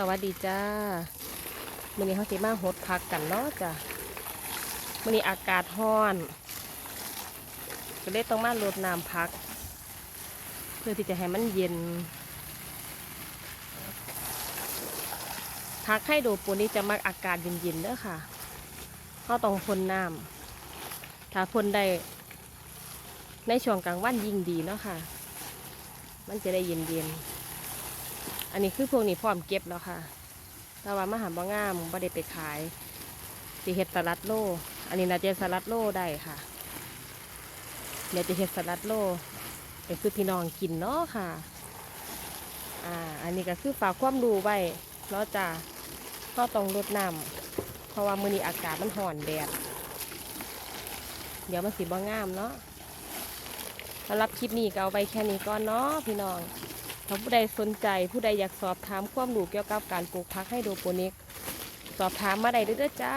สวัสดีจ้ามื้อนี้เขาสิมาหดพักกันเนาะจ้ะมื้อนี้อากาศร้อน ก็เลยต้องมารดน้ำพัก เพื่อที่จะให้มันเย็น พักให้โดปูนี้จะมักอากาศเย็นๆเด้อค่ะเขาต้องพ่นน้ำถ้าพ่นได้ในช่วงกลางวันยิ่งดีเนาะค่ะ มันจะได้เย็นๆ อันนี้คือพวกนี้พร้อมเก็บแล้วค่ะ แต่ว่ามหาบ่งามบ่ได้ไปขายสิเฮ็ดสลัดโล อันนี้น่าจะสลัดโลได้ค่ะเดี๋ยวจะเฮ็ดสลัดโลไปคือพี่น้องกินเนาะค่ะ อ่า อันนี้ก็คือฝากความรู้ไว้เนาะจ้ะเราต้องรดน้ำเพราะว่ามื้อนี้อากาศมันร้อนแดด เดี๋ยวมันสิบ่งามเนาะสำหรับคลิปนี้ก็เอาไว้แค่นี้ก่อนเนาะพี่น้อง ถ้าผู้ใดสนใจผู้ใดอยากสอบถามความรู้เกี่ยวกับการปลูกพักให้โดโปนิก สอบถามมาได้เด้อจ้า